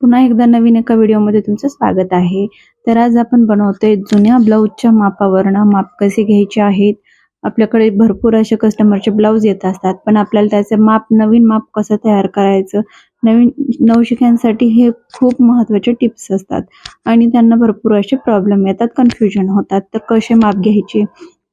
पुन्हा एकदा नवीन एका व्हिडिओमध्ये तुमचं स्वागत आहे. तर आज आपण बनवतोय जुन्या ब्लाऊजच्या मापावरनं माप कसे घ्यायचे आहेत. आपल्याकडे भरपूर असे कस्टमरचे ब्लाऊज येत असतात पण आपल्याला त्याचं माप नवीन माप कसं तयार करायचं नवीन नवशिक्यांसाठी हे खूप महत्त्वाचे टिप्स असतात. आणि त्यांना भरपूर असे प्रॉब्लेम येतात कन्फ्युजन होतात. तर कसे माप घ्यायचे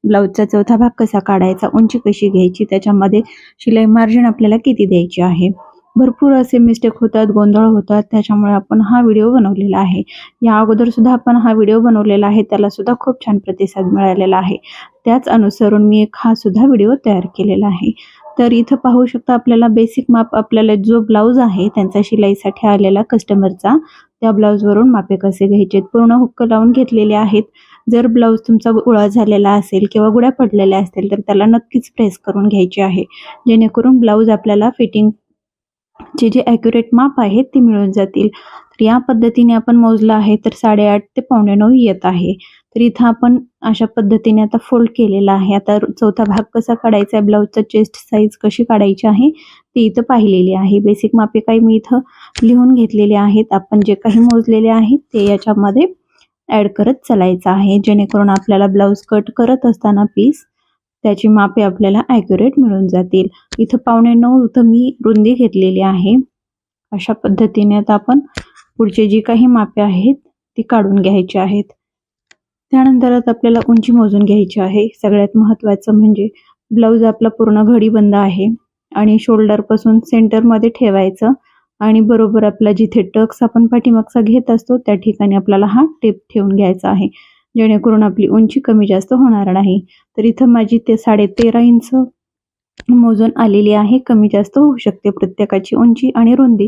ब्लाऊजचा चौथा भाग कसा काढायचा उंची कशी घ्यायची त्याच्यामध्ये शिलाई मार्जिन आपल्याला किती द्यायची आहे. भरपूर असे मिस्टेक होतात गोंधळ होतात. त्याच्यामुळे आपण हा व्हिडिओ बनवलेला आहे. या अगोदर सुद्धा आपण हा व्हिडिओ बनवलेला आहे. त्याला सुद्धा खूप छान प्रतिसाद मिळालेला आहे. त्याच अनुसरून मी एक हा सुद्धा व्हिडिओ तयार केलेला आहे. तर इथं पाहू शकता आपल्याला बेसिक माप आपल्याला जो ब्लाऊज आहे त्यांचा शिलाईसाठी आलेला कस्टमरचा त्या ब्लाऊजवरून मापे कसे घ्यायचे पूर्ण हुक्क लावून घेतलेले आहेत. जर ब्लाऊज तुमचा उळा झालेला असेल किंवा गुड्या पडलेल्या असतील तर त्याला नक्कीच प्रेस करून घ्यायचे आहे. जेणेकरून ब्लाऊज आपल्याला फिटिंग जे जे ॲक्युरेट माप आहेत ते मिळून जातील. तर या पद्धतीने आपण मोजलं आहे तर साडेआठ ते पावणे नऊ येत आहे. तर इथं आपण अशा पद्धतीने आता फोल्ड केलेला आहे. आता चौथा भाग कसा काढायचा आहे? ब्लाऊजचा चेस्ट साईज कशी काढायची आहे? ती इथं पाहिलेली आहे. बेसिक मापे काही मी इथं लिहून घेतलेले आहेत. आपण जे काही मोजलेले आहेत ते याच्यामध्ये ॲड करत चालायचं आहे. जेणेकरून आपल्याला ब्लाऊज कट करत असताना पीस त्याची मापे आपल्याला ॲक्युरेट मिळून जातील. इथं पावणे नऊ इथं मी रुंदी घेतलेली आहे. अशा पद्धतीने आता आपण पुढचे जी काही मापे आहेत ती काढून घ्यायची आहेत. त्यानंतर आता आपल्याला उंची मोजून घ्यायची आहे. सगळ्यात महत्त्वाचं म्हणजे ब्लाऊज आपला पूर्ण घडी बंद आहे आणि शोल्डरपासून सेंटरमध्ये ठेवायचं आणि बरोबर आपला जिथे टक्स आपण पाठीमागचा घेत असतो त्या ठिकाणी आपल्याला हा टेप ठेवून घ्यायचा आहे. जेणेकरून आपली उंची कमी जास्त होणार नाही. तर इथं माझी ते साडे तेरा इंच मोजून आलेली आहे. कमी जास्त होऊ शकते. प्रत्येकाची उंची आणि रुंदी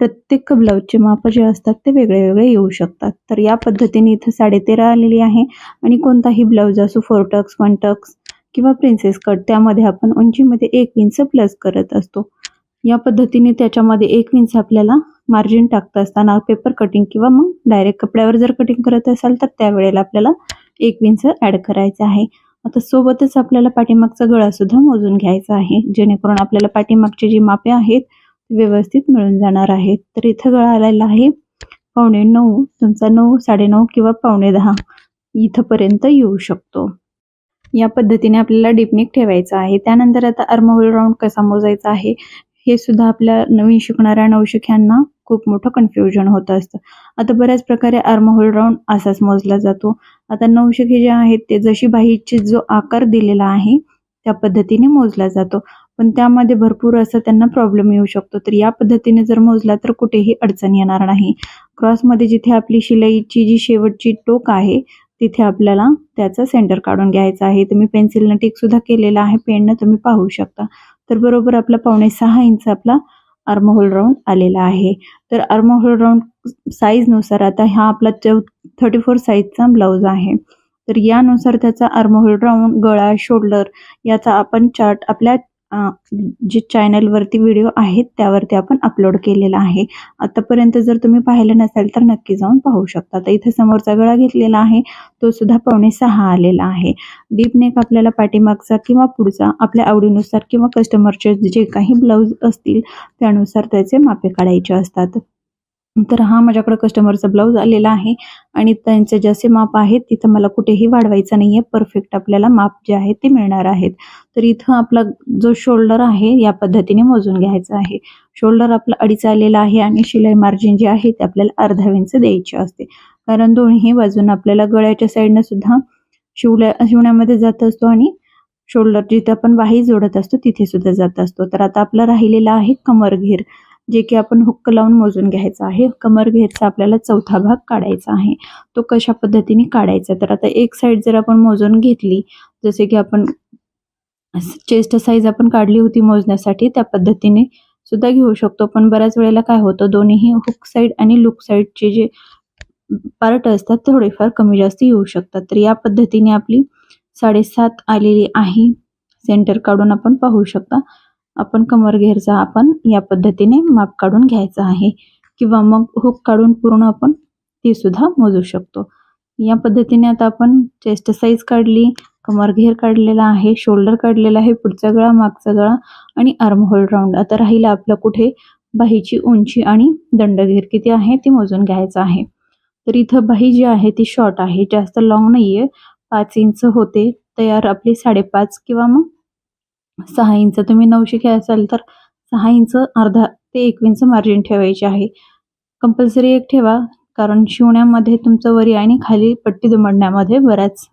प्रत्येक ब्लाऊजचे माप जे असतात ते वेगळे वेगळे येऊ शकतात. तर या पद्धतीने इथं साडेतेरा आलेली आहे आणि कोणताही ब्लाऊज असो फोर टक्स वन टक्स किंवा प्रिन्सेस कट त्यामध्ये आपण उंचीमध्ये एक इंच प्लस करत असतो. या पद्धतीने त्याच्यामध्ये एक इंच आपल्याला मार्जिन टाकत असताना पेपर कटिंग किंवा मग डायरेक्ट कपड्यावर जर कटिंग करत असाल तर त्यावेळेला आपल्याला एक इंच ॲड करायचं आहे. आता सोबतच आपल्याला पाठीमागचा गळा सुद्धा मोजून घ्यायचा आहे. जेणेकरून आपल्याला पाठीमागची जी मापे आहेत व्यवस्थित मिळून जाणार आहेत. तर इथं गळा आलेला आहे पावणे नऊ तुमचा नऊ साडेनऊ किंवा पावणे दहा इथंपर्यंत येऊ शकतो. या पद्धतीने आपल्याला डिपनिक ठेवायचा आहे. त्यानंतर आता अर्महोल राऊंड कसा मोजायचा आहे? हे सुद्धा आपल्या नवीन शिकणाऱ्या नवशिक्यांना खूप मोठं कन्फ्युजन होत असतं. आता बऱ्याच प्रकारे आर्महोल राऊंड असाच मोजला जातो. आता नवशिके जे आहेत ते जशी बाहीची जो आकार दिलेला आहे त्या पद्धतीने मोजला जातो. पण त्यामध्ये भरपूर असं त्यांना प्रॉब्लेम येऊ शकतो. तर या पद्धतीने जर मोजला तर कुठेही अडचण येणार नाही. क्रॉसमध्ये जिथे आपली शिलाईची जी शेवटची टोक आहे तिथे आपल्याला त्याचा सेंटर काढून घ्यायचा आहे. तुम्ही पेन्सिलनं टिकसुद्धा केलेला आहे पेननं तुम्ही पाहू शकता. तर बरोबर आपला पावणे सहा इंच आपला आर्महोल राऊंड आलेला आहे. तर आर्महोल राऊंड साईजनुसार आता हा आपला चौ थर्टी फोर साईजचा ब्लाऊज आहे. तर यानुसार त्याचा आर्महोल राऊंड गळा शोल्डर याचा आपण चार्ट आपल्या जे चॅनलवरती व्हिडिओ आहेत त्यावरती आपण अपलोड केलेला आहे. आतापर्यंत जर तुम्ही पाहिलं नसेल तर नक्की जाऊन पाहू शकता. तर इथे समोरचा गळा घेतलेला आहे तो सुद्धा पावणे सहा आलेला आहे. डीप नेक आपल्याला पाठीमागचा किंवा पुढचा आपल्या आवडीनुसार किंवा कस्टमरचे जे काही ब्लाऊज असतील त्यानुसार त्याचे मापे काढायचे असतात. तर हा माझ्याकडे कस्टमरचा ब्लाऊज आलेला आहे आणि त्यांचे जसे माप आहेत तिथं मला कुठेही वाढवायचं नाही आहे परफेक्ट आपल्याला माप जे आहे ते मिळणार आहेत. तर इथं आपला जो शोल्डर आहे या पद्धतीने मोजून घ्यायचा आहे. शोल्डर आपला अडीच आलेला आहे आणि शिलाई मार्जिन जे आहे ते आपल्याला अर्धा इंच द्यायचे असते. कारण दोन्ही बाजून आपल्याला गळ्याच्या साईडनं सुद्धा शिवल्या शिवण्यामध्ये जात असतो आणि शोल्डर जिथं आपण वाही जोडत असतो तिथे सुद्धा जात असतो. तर आता आपला राहिलेला आहे कमर घेर. जे की आपण हुक्क लावून मोजून घ्यायचा आहे. कमर घेरचा आपल्याला चौथा भाग काढायचा आहे. तो कशा पद्धतीने काढायचा? तर आता एक साईड जर आपण मोजून घेतली जसे की आपण चेस्ट साईज आपण काढली होती मोजण्यासाठी त्या पद्धतीने सुद्धा घेऊ शकतो. पण बऱ्याच वेळेला काय होतं दोन्हीही हुक साईड आणि लुक साईडचे जे पार्ट असतात थोडेफार कमी जास्त येऊ शकतात. तर या पद्धतीने आपली साडेसात आलेली आहे. सेंटर काढून आपण पाहू शकता. आपण कमर घेरचा आपण या पद्धतीने माप काढून घ्यायचा आहे. किंवा मग हुक काढून पूर्ण आपण ती सुद्धा मोजू शकतो. या पद्धतीने आता आपण चेस्ट साईज काढली कमर घेर काढलेला आहे शोल्डर काढलेला आहे पुढचा गळा मागचा गळा आणि आर्महोल राऊंड आता राहिला आपलं कुठे? बाहीची उंची आणि दंडघेर किती आहे ते मोजून घ्यायचं आहे. तर इथं बाही जी आहे ती शॉर्ट आहे जास्त लॉंग नाहीये. पाच इंच होते तयार आपली साडेपाच किंवा मग सहा इंच तुम्ही नऊशे घ्या असाल तर सहा इंच अर्धा ते एक इंच मार्जिन ठेवायचे आहे. कंपल्सरी एक ठेवा कारण शिवण्यामध्ये तुमचं वरी आणि खाली पट्टी दुमडण्यामध्ये बऱ्याच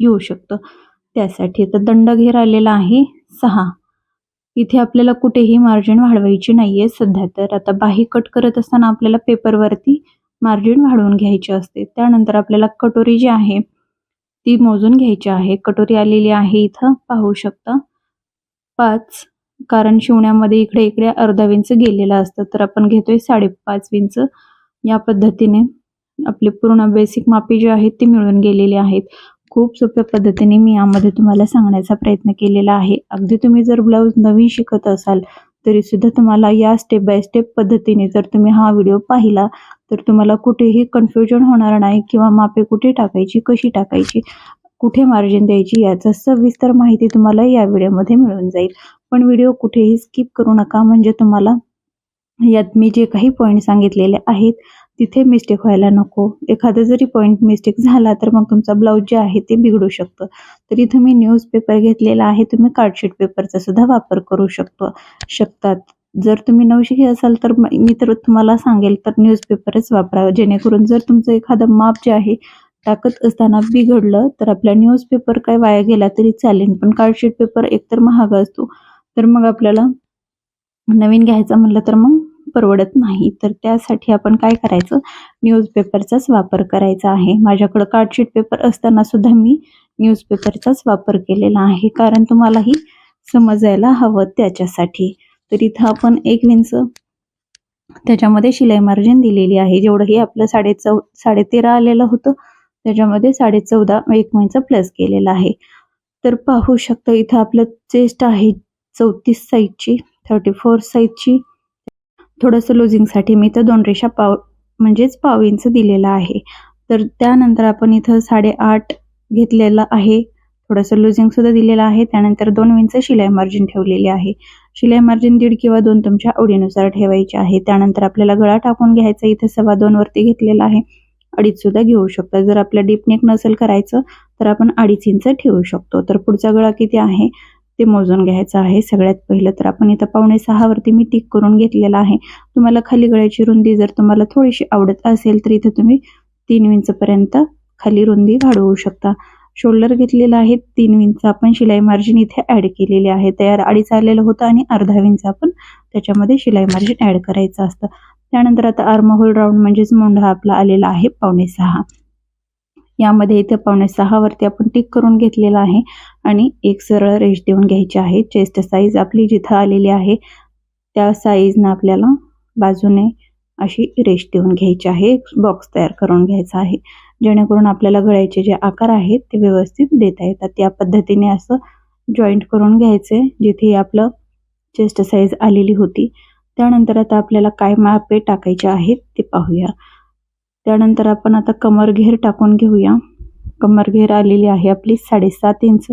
येऊ शकतं. त्यासाठी तर दंड घेर आलेला आहे सहा. इथे आपल्याला कुठेही मार्जिन वाढवायची नाहीये सध्या तर. आता बाही कट करत असताना आपल्याला पेपरवरती मार्जिन वाढवून घ्यायची असते. त्यानंतर आपल्याला कटोरी जी आहे ती मोजून घ्यायची आहे. कटोरी आलेली आहे इथं. पाहू शकता. पाच. कारण शिवण्यामध्ये इकडे इकडे अर्धा विंच गेलेलं असतं. तर आपण घेतोय साडेपाच विंच. या पद्धतीने आपली पूर्ण बेसिक मापी जी आहेत ती मिळून गेलेली आहेत. खूप सोप्या पद्धतीने मी यामध्ये तुम्हाला सांगण्याचा प्रयत्न केलेला आहे. अगदी तुम्ही जर ब्लाऊज नवीन शिकत असाल तरी सुद्धा तुम्हाला या स्टेप बाय स्टेप पद्धतीने जर तुम्ही हा व्हिडिओ पाहिला तर तुम्हाला कुठेही कन्फ्युजन होणार नाही किंवा मापे कुठे टाकायची कशी टाकायची कुठे मार्जिन द्यायची याचा सविस्तर माहिती तुम्हाला या व्हिडिओमध्ये मिळून जाईल. पण व्हिडिओ कुठेही स्किप करू नका म्हणजे तुम्हाला यात मी जे काही पॉईंट सांगितलेले आहेत तिथे मिस्टेक व्हायला नको. एखादा जरी पॉईंट मिस्टेक झाला तर मग तुमचा ब्लाऊज जे आहे ते बिघडू शकतं. तर इथं मी न्यूजपेपर घेतलेला आहे तुम्ही कार्डशीट पेपरचा सुद्धा वापर करू शकतो शकतात. जर तुम्ही नवशिकी असाल तर मी तर तुम्हाला सांगेल तर न्यूजपेपरच वापरावं. जेणेकरून जर तुमचं एखादं माप जे आहे टाकत असताना बिघडलं तर आपला न्यूजपेपर काय वाया गेला तरी चालेल. पण कार्डशीट पेपर एकतर महाग असतो. तर मग आपल्याला नवीन घ्यायचं म्हणलं तर मग परवडत नाही. तर त्यासाठी आपण काय करायचं? न्यूजपेपरचाच वापर करायचा आहे. माझ्याकडं कार्डशीट पेपर असताना सुद्धा मी न्यूजपेपरचाच वापर केलेला आहे. कारण तुम्हालाही समजायला हवं त्याच्यासाठी. तर इथं आपण एक विंच त्याच्यामध्ये शिलाई मार्जिन दिलेली आहे. जेवढंही आपलं साडे चौ साडे तेरा आलेलं होतं त्याच्यामध्ये साडे चौदा एक इंच प्लस केलेलं आहे. तर पाहू शकता इथं आपलं चेस्ट आहे चौतीस साईजची थर्टी फोर साईजची. थोडंसं लुझिंगसाठी मी तर दोन रेषा पाव म्हणजेच पाव इंच दिलेला आहे. तर त्यानंतर आपण इथं साडेआठ घेतलेलं आहे. थोडंसं लुझिंग सुद्धा दिलेलं आहे. त्यानंतर दोन इंच शिलाई मार्जिन ठेवलेली आहे. शिलाई मार्जिन दीड किंवा दोन तुमच्या आवडीनुसार ठेवायचे आहे. त्यानंतर आपल्याला गळा टाकून घ्यायचा इथे सव्वा दोन वरती घेतलेला आहे. अडीच सुद्धा घेऊ शकता. जर आपल्या डीप नेक नसेल करायचं तर आपण अडीच इंच ठेवू शकतो. तर पुढचा गळा किती आहे ते मोजून घ्यायचं आहे. सगळ्यात पहिलं तर आपण इथं पावणे सहा वरती मी टिक करून घेतलेला आहे. तुम्हाला खाली गळ्याची रुंदी जर तुम्हाला थोडीशी आवडत असेल तर इथं तुम्ही तीन इंच पर्यंत खाली रुंदी वाढवू शकता. शोल्डर घेतलेला आहे तीन इंच आपण शिलाई मार्जिन इथे ऍड केलेले आहे. तयार अडीच आलेलं होतं आणि अर्धा इंच आपण त्याच्यामध्ये शिलाई मार्जिन ऍड करायचं असतं. त्यानंतर आता आर्महोल राऊंड म्हणजेच मोंढा आपला आलेला आहे पावणे सहा. यामध्ये इथे पावणे सहा वरती आपण टिक करून घेतलेला आहे आणि एक सरळ रेष देऊन घ्यायची आहे. चेस्ट साईज आपली जिथं आलेली आहे त्या साईजनं आपल्याला बाजूने अशी रेष देऊन घ्यायची आहे. बॉक्स तयार करून घ्यायचा आहे. जेणेकरून आपल्याला गळ्याचे जे आकार आहेत ते व्यवस्थित देता येतात. त्या पद्धतीने असं जॉईंट करून घ्यायचे जिथे आपलं चेस्ट साईज आलेली होती. त्यानंतर आता आपल्याला काय मापे टाकायचे आहेत ते पाहूया. त्यानंतर आपण आता कमर घेर टाकून घेऊया. कमर घेर आलेली आहे आपली साडेसात इंच.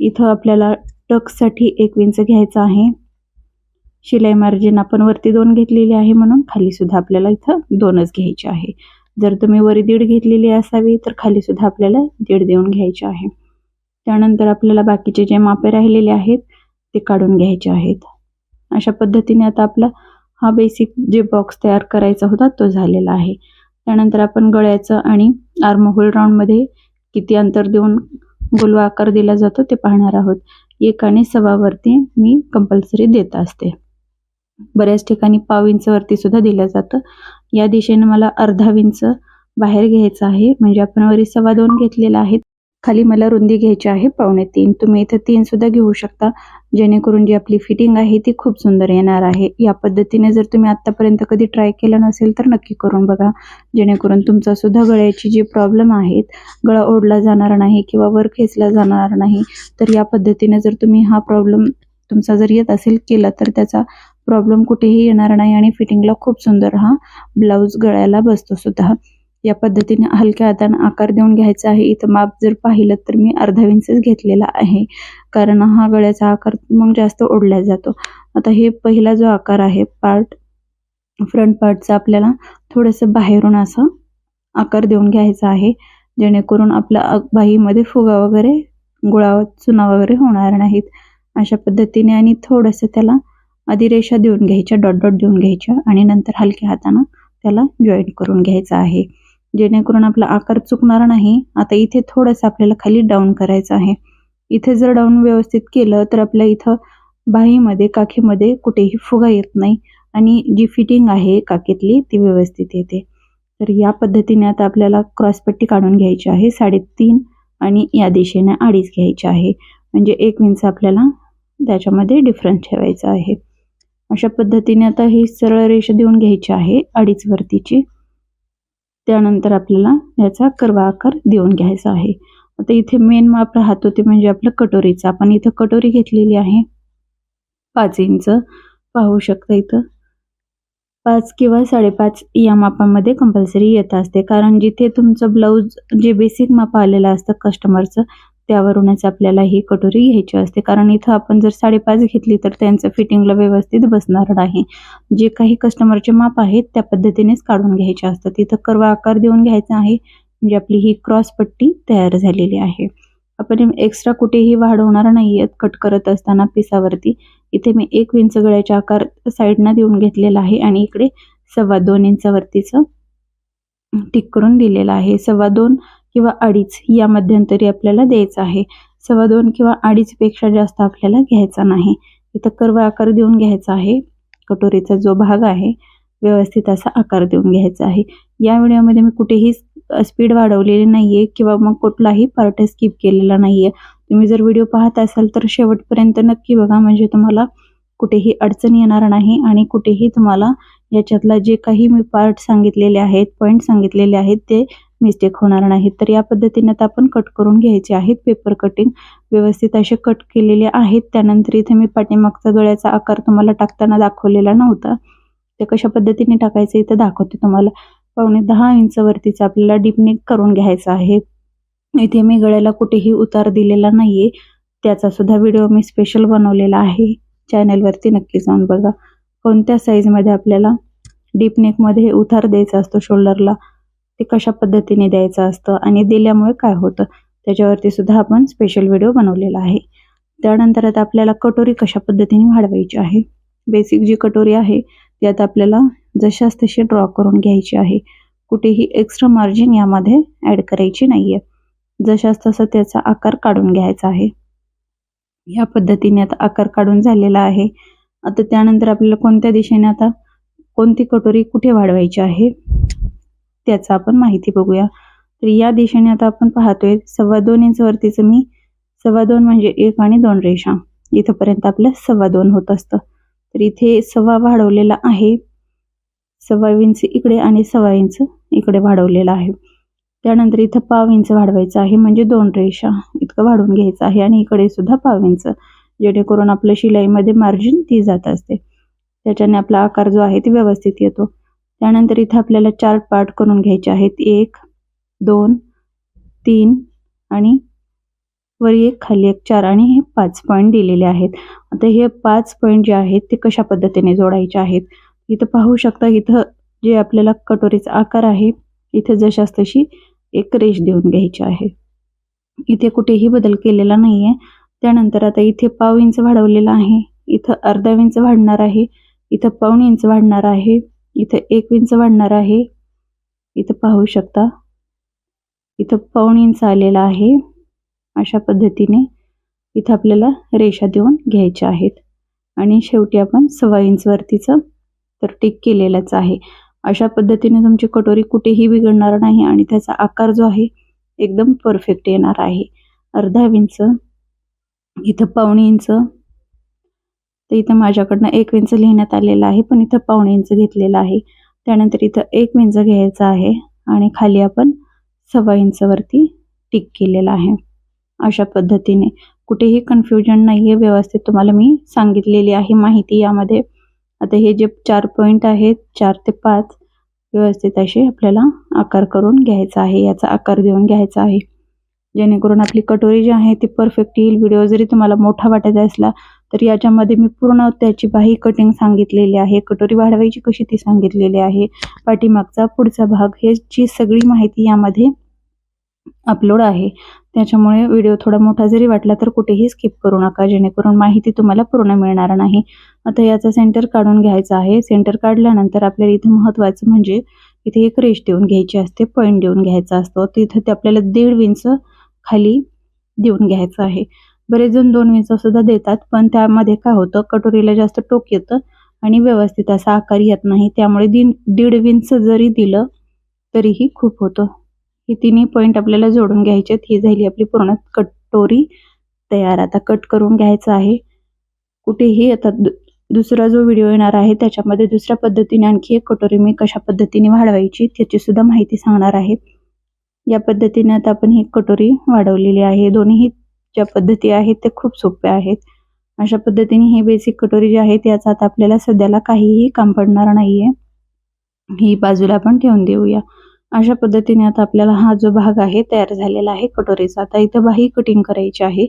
इथं आपल्याला टकसाठी एक इंच घ्यायचं आहे. शिलाई मार्जिन आपण वरती दोन घेतलेली आहे म्हणून खाली सुद्धा आपल्याला इथं दोनच घ्यायचे आहे. जर तुम्ही वरी दीड घेतलेली असावी तर खाली सुद्धा आपल्याला दीड देऊन घ्यायचे आहे. त्यानंतर आपल्याला बाकीचे जे मापे राहिलेले आहेत ते काढून घ्यायचे आहेत. अशा पद्धतीने आता आपला हा बेसिक जे बॉक्स तयार करायचा होता तो झालेला आहे. त्यानंतर आपण गळ्याचं आणि आर्महोल राऊंडमध्ये किती अंतर देऊन गोलवा आकार दिला जातो ते पाहणार आहोत. एक आणि सव्वावरती मी कंपल्सरी देत असते. बऱ्याच ठिकाणी पाव इंचवरती सुद्धा दिलं जातं. या दिशेने मला अर्धा विंच बाहेर घ्यायचं आहे. म्हणजे आपण वरी सव्वा दोन घेतलेला आहे. खाली मला रुंदी घ्यायची आहे पावणे तीन. तुम्ही इथं तीन सुद्धा घेऊ शकता. जेणेकरून जी आपली फिटिंग आहे ती खूप सुंदर येणार आहे. या पद्धतीने जर तुम्ही आतापर्यंत कधी ट्राय केलं नसेल तर नक्की करून बघा. जेणेकरून तुमचा सुद्धा गळ्याची जी प्रॉब्लेम आहेत गळा ओढला जाणार नाही किंवा वर खेचला जाणार नाही तर या पद्धतीने जर तुम्ही हा प्रॉब्लेम तुमचा जर येत असेल केला तर त्याचा प्रॉब्लेम कुठेही येणार नाही आणि फिटिंगला खूप सुंदर हा ब्लाऊज गळ्याला बसतो सुद्धा. या पद्धतीने हलक्या हाताने आकार देऊन घ्यायचा आहे. इथं माप जर पाहिलं तर मी अर्धा इंचच घेतलेला आहे. कारण हा गळ्याचा आकार मग जास्त ओढला जातो. आता हे पहिला जो आकार आहे पार्ट फ्रंट पार्टचा आपल्याला थोडंसं बाहेरून असं आकार देऊन घ्यायचा आहे. जेणेकरून आपल्या बाहीमध्ये फुगा वगैरे गुळा चुना वगैरे होणार नाहीत. अशा पद्धतीने आणि थोडंसं त्याला अधिरेषा देऊन घ्यायच्या डॉट डॉट देऊन घ्यायच्या आणि नंतर हलक्या हातानं त्याला जॉईन करून घ्यायचा आहे. जेणेकरून आपला आकार चुकणार नाही आता इथे थोडंसं आपल्याला खाली डाऊन करायचं आहे. इथे जर डाऊन व्यवस्थित केलं तर आपल्या इथं बाहीमध्ये काखीमध्ये कुठेही फुगा येत नाही आणि जी फिटिंग आहे काकीतली ती व्यवस्थित येते. तर या पद्धतीने आता आपल्याला क्रॉसपट्टी काढून घ्यायची आहे साडेतीन आणि या दिशेने अडीच घ्यायची आहे. म्हणजे एक इंच आपल्याला त्याच्यामध्ये डिफरन्स ठेवायचा आहे. अशा पद्धतीने आता ही सरळ रेषा देऊन घ्यायची आहे अडीच वरतीची. त्यानंतर आपल्याला याचा कर्वा आकार देऊन घ्यायचा आहे. आता इथे मेन माप राहत होते म्हणजे आपलं कटोरीचा. आपण इथं कटोरी घेतलेली आहे. पाच इंच. पाहू शकता इथं. पाच किंवा साडेपाच या मापामध्ये कंपल्सरी येत असते. कारण जिथे तुमचं ब्लाऊज जे बेसिक माप आलेलं असतं कस्टमरचं त्यावरूनच आपल्याला ही कटोरी घ्यायची असते. कारण इथं आपण जर साडेपाच घेतली तर त्यांचं फिटिंगला व्यवस्थित बसणार नाही. जे काही कस्टमरचे माप आहेत त्या पद्धतीनेच काढून घ्यायचे असतात. इथं कर्व आकार देऊन घ्यायचा आहे. म्हणजे आपली ही क्रॉस पट्टी तयार झालेली आहे. आपण एक्स्ट्रा कुठेही वाढवणार नाही आहेत कट करत असताना पिसावरती. इथे मी एक इंच गळ्याचा आकार साईडनं देऊन घेतलेला आहे आणि इकडे सव्वा दोन इंचावरतीचं टिक करून दिलेलं आहे. सव्वा दोन किंवा अडीच या मध्यंतरी आपल्याला द्यायचं आहे. सव्वा दोन किंवा अडीच पेक्षा जास्त आपल्याला घ्यायचा नाही. इथं कर्व आकार देऊन घ्यायचा आहे. कटोरीचा जो भाग आहे व्यवस्थित असा आकार देऊन घ्यायचा आहे. या व्हिडिओमध्ये मी कुठेही स्पीड वाढवलेली नाही आहे किंवा मग कुठलाही पार्ट स्किप केलेला नाही आहे तुम्ही जर व्हिडिओ पाहत असाल तर शेवटपर्यंत नक्की बघा म्हणजे तुम्हाला कुठेही अडचण येणार नाही आणि कुठेही तुम्हाला याच्यातला जे काही मी पार्ट सांगितलेले आहेत पॉईंट सांगितलेले आहेत ते मिस्टेक होणार नाहीत. तर या पद्धतीने तर आपण कट करून घ्यायचे आहेत पेपर कटिंग व्यवस्थित असे कट केलेले आहेत. त्यानंतर इथे मी पाठीमागचा गळ्याचा आकार तुम्हाला टाकताना दाखवलेला नव्हता. ते कशा पद्धतीने टाकायचं इथं दाखवते तुम्हाला. पावणे दहा इंचवरतीच आपल्याला डिपनिक करून घ्यायचं आहे. इथे मी गळ्याला कुठेही उतार दिलेला नाहीये. त्याचा सुद्धा व्हिडिओ मी स्पेशल बनवलेला आहे. चॅनलवरती नक्की जाऊन बघा. कोणत्या साईजमध्ये आपल्याला डीपनेकमध्ये उतार द्यायचा असतो शोल्डरला ते कशा पद्धतीने द्यायचं असतं आणि दिल्यामुळे काय होतं त्याच्यावरती सुद्धा आपण स्पेशल व्हिडिओ बनवलेला आहे. त्यानंतर आता आपल्याला कटोरी कशा पद्धतीने वाढवायची आहे? बेसिक जी कटोरी आहे ती आता आपल्याला जशाच तशी ड्रॉ करून घ्यायची आहे. कुठेही एक्स्ट्रा मार्जिन यामध्ये ॲड करायची नाहीये. जशाच तसा त्याचा आकार काढून घ्यायचा आहे. या पद्धतीने आता आकार काढून झालेला आहे. आता त्यानंतर आपल्याला कोणत्या दिशेने आता कोणती कटोरी कुठे वाढवायची आहे? त्याचा आपण माहिती बघूया. तर या दिशेने आता आपण पाहतोय सव्वा दोन इंच वरतीच मी सव्वा दोन म्हणजे एक आणि दोन रेषा. इथंपर्यंत आपल्या सव्वा दोन होत असतं. तर इथे सव्वा वाढवलेला आहे. सव्वा इंच इकडे आणि सव्वा इंच इकडे वाढवलेला आहे. त्यानंतर इथं पाव इंच वाढवायचं आहे म्हणजे दोन रेषा इतकं वाढवून घ्यायचं आहे आणि इकडे सुद्धा पाव इंच जेणेकरून आपलं शिलाईमध्ये मार्जिन ती जात असते. त्याच्याने आपला आकार जो आहे ते व्यवस्थित येतो. त्यानंतर इथं आपल्याला चार पार्ट करून घ्यायचे आहेत. एक दोन तीन आणि वर एक खाली एक चार आणि हे पाच पॉईंट दिलेले आहेत. आता हे पाच पॉईंट जे आहेत ते कशा पद्धतीने जोडायचे आहेत? इथं पाहू शकता इथं जे आपल्याला कटोरीचा आकार आहे इथे जशाच तशी एक रेष देऊन घ्यायची आहे. इथे कुठेही बदल केलेला नाहीये. त्यानंतर आता इथे पाव इंच वाढवलेला आहे. इथं अर्धा इंच वाढणार आहे. इथं पाऊण इंच वाढणार आहे. इथं एक इंच वाढणार आहे. इथं पाहू शकता. इथं पाऊण इंच आलेला आहे. अशा पद्धतीने इथं आपल्याला रेषा देऊन घ्यायच्या आहेत. आणि शेवटी आपण सव्वा इंचवरतीचं तर टिक केलेलंच आहे. अशा पद्धतीने तुमची कटोरी कुठेही बिघडणार नाही आणि त्याचा आकार जो आहे एकदम परफेक्ट येणार आहे. अर्धा इंच इथं पावणे इंच तर इथं माझ्याकडनं एक इंच लिहिण्यात आलेलं आहे पण इथं पावणे इंच घेतलेलं आहे. त्यानंतर इथं एक इंच घ्यायचं आहे आणि खाली आपण सव्वा इंचवरती टिक केलेला आहे. अशा पद्धतीने. कुठेही कन्फ्युजन नाही आहे व्यवस्थित तुम्हाला मी सांगितलेली आहे माहिती यामध्ये. आता हे जे चार पॉईंट आहेत चार ते पाच व्यवस्थित असे आपल्याला आकार करून घ्यायचा आहे याचा आकार देऊन घ्यायचा आहे. जेणेकरून आपली कटोरी जी आहे ती परफेक्ट येईल. व्हिडिओ जरी तुम्हाला मोठा वाटत असला तर याच्यामध्ये मी पूर्ण त्याची बाही कटिंग सांगितलेली आहे. कटोरी वाढवायची कशी ती सांगितलेली आहे. पाठीमागचा पुढचा भाग हे जी सगळी माहिती यामध्ये अपलोड आहे. त्याच्यामुळे व्हिडिओ थोडा मोठा जरी वाटला तर कुठेही स्किप करू नका. जेणेकरून माहिती तुम्हाला पूर्ण मिळणार नाही. आता याचा सेंटर काढून घ्यायचा आहे. सेंटर काढल्यानंतर आपल्याला इथे महत्त्वाचं म्हणजे इथे एक रेश देऊन घ्यायची असते. पॉईंट देऊन घ्यायचा असतो. तिथं ते आपल्याला दीड विंच खाली देऊन घ्यायचं आहे. बरेच जण दोन विंच सुद्धा देतात पण त्यामध्ये काय होतं कटोरीला जास्त टोक येतं आणि व्यवस्थित असा आकार येत नाही. त्यामुळे दिन दीड विंच जरी दिलं तरीही खूप होतं. ही तिन्ही पॉईंट आपल्याला जोडून घ्यायचे ही झाली आपली पूर्ण कटोरी तयार. आता कट करून घ्यायचं आहे. कुठेही आता दुसरा जो व्हिडिओ येणार आहे त्याच्यामध्ये दुसऱ्या पद्धतीने आणखी एक कटोरी मी कशा पद्धतीने वाढवायची त्याची सुद्धा माहिती सांगणार आहे. या पद्धतीने आता आपण ही कटोरी वाढवलेली आहे. दोन्ही ज्या पद्धती आहेत त्या खूप सोप्या आहेत. अशा पद्धतीने हे बेसिक कटोरी जी आहे त्याचा आता आपल्याला सध्याला काहीही काम पडणार नाहीये. ही बाजूला आपण ठेवून देऊया. अशा पद्धतीने आता आपल्याला हा जो भाग आहे तयार झालेला आहे कटोरीचा. आता इथं बाही कटिंग करायची आहे.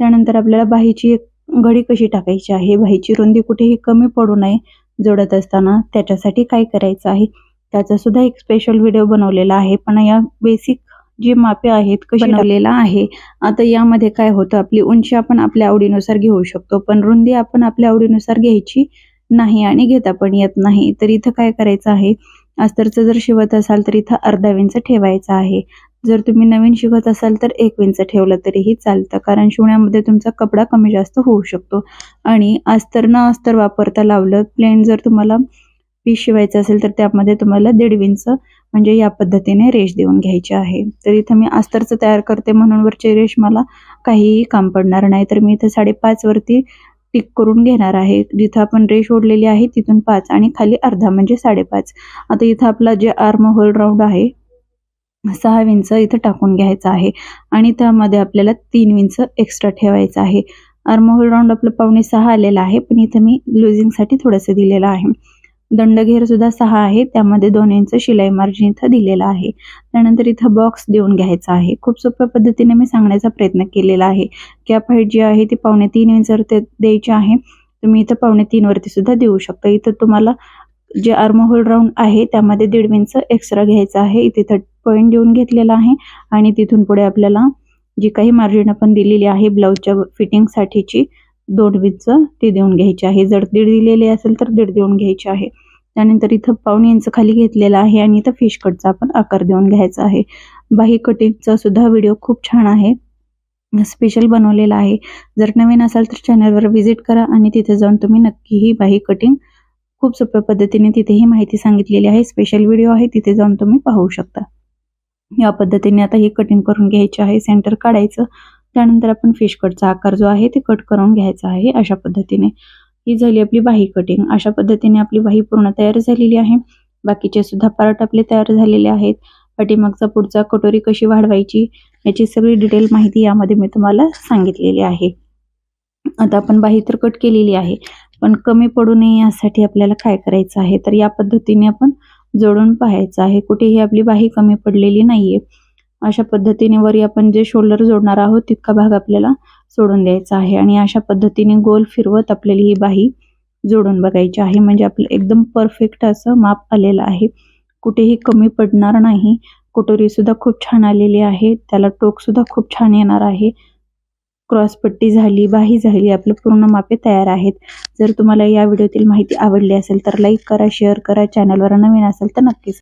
त्यानंतर आपल्याला बाहीची एक घडी कशी टाकायची आहे? बाहीची रुंदी कुठेही कमी पडू नये जोडत असताना त्याच्यासाठी काय करायचं आहे? त्याचा सुद्धा एक स्पेशल व्हिडिओ बनवलेला आहे. पण या बेसिक जी मापे आहेत कशी बनवलेला आहे आता यामध्ये काय होतं आपली उंची आपण आपल्या आवडीनुसार घेऊ शकतो पण रुंदी आपण आपल्या आवडीनुसार घ्यायची नाही आणि घेता पण येत नाही. तर इथं काय करायचं आहे अस्तरचं जर शिवत असाल तर इथं अर्धा विंच ठेवायचा आहे. जर तुम्ही नवीन शिवत असाल तर एक विंच ठेवलं तरीही चालतं कारण शिवण्यामध्ये तुमचा कपडा कमी जास्त होऊ शकतो. आणि अस्तर न अस्तर वापरता लावलं प्लेन जर तुम्हाला पीस शिवायचं असेल तर त्यामध्ये तुम्हाला दीड विंच म्हणजे या पद्धतीने रेश देऊन घ्यायची आहे. तर इथं मी अस्तरचं तयार करते म्हणून वरचे रेश मला काहीही काम पडणार नाही. तर मी इथं साडेपाचवरती टिक करून घेणार आहे. जिथं आपण रेश ओढलेली आहे तिथून पाच आणि खाली अर्धा म्हणजे साडेपाच. आता इथं आपला जे आर्म होल राऊंड आहे सहा विंच इथं टाकून घ्यायचं आहे. आणि त्यामध्ये आपल्याला तीन विंच एक्स्ट्रा ठेवायचं आहे. आर्म होल राऊंड आपलं पावणे सहा आलेलं आहे पण इथं मी लुझिंगसाठी थोडंसं दिलेलं आहे. दंडघेर सुद्धा सहा आहे त्यामध्ये दोन इंच शिलाई मार्जिन इथं दिलेलं आहे. त्यानंतर इथं बॉक्स देऊन घ्यायचा आहे. खूप सोप्या पद्धतीने मी सांगण्याचा प्रयत्न केलेला आहे. कॅप हाईट जी आहे ती पावणे तीन इंच ते द्यायची आहे. तुम्ही इथं पावणे तीन वरती सुद्धा देऊ शकता. इथं तुम्हाला जे आर्महोल राऊंड आहे त्यामध्ये दीड इंच एक्स्ट्रा घ्यायचं आहे. इथे थर्ड पॉईंट देऊन घेतलेला आहे. आणि तिथून पुढे आपल्याला जी काही मार्जिन आपण दिलेली आहे ब्लाऊजच्या फिटिंगसाठीची दोन वीजचं ते देऊन घ्यायची आहे. जर दीड दिलेले असेल तर दीड देऊन घ्यायची आहे. त्यानंतर इथं पावणे इंच खाली घेतलेला आहे आणि इथं फिश कटचा आपण आकार देऊन घ्यायचा आहे. बाही कटिंगचा सुद्धा व्हिडिओ खूप छान आहे. स्पेशल बनवलेला आहे. जर नवीन असाल तर चॅनलवर व्हिजिट करा आणि तिथे जाऊन तुम्ही नक्की ही बाही कटिंग खूप सोप्या पद्धतीने तिथेही माहिती सांगितलेली आहे. स्पेशल व्हिडिओ आहे. तिथे जाऊन तुम्ही पाहू शकता. या पद्धतीने आता ही कटिंग करून घ्यायची आहे. सेंटर काढायचं. त्यानंतर आपण फिश कटचा आकार जो आहे ते कट करून घ्यायचा आहे अशा पद्धतीने. ही झाली आपली बाही कटिंग अशा पद्धतीने आपली बाही पूर्ण तयार झालेली आहे. बाकीचे सुद्धा पार्ट आपले तयार झालेले आहेत. पाठीमागचा पुढचा कटोरी कशी वाढवायची याची सगळी डिटेल माहिती यामध्ये मी तुम्हाला सांगितलेली आहे. आता आपण बाही तर कट केलेली आहे. पण कमी पडू नये यासाठी आपल्याला काय करायचं आहे? तर या पद्धतीने आपण जोडून पाहायचं आहे. कुठेही आपली बाही कमी पडलेली नाहीये. अशा पद्धतीने वरी आपण जे शोल्डर जोडणार आहोत तितका भाग आपल्याला सोडून द्यायचा आहे. आणि अशा पद्धतीने गोल फिरवत आपल्याला ही बाही जोडून बघायची आहे. म्हणजे आपलं एकदम परफेक्ट असं माप आलेलं आहे. कुठेही कमी पडणार नाही. कटोरी सुद्धा खूप छान आलेली आहे. त्याला टोक सुद्धा खूप छान येणार आहे. क्रॉसपट्टी झाली बाही झाली आपलं पूर्ण मापे तयार आहेत. जर तुम्हाला या व्हिडिओतील माहिती आवडली असेल तर लाईक करा शेअर करा चॅनलवर नवीन असेल तर नक्कीच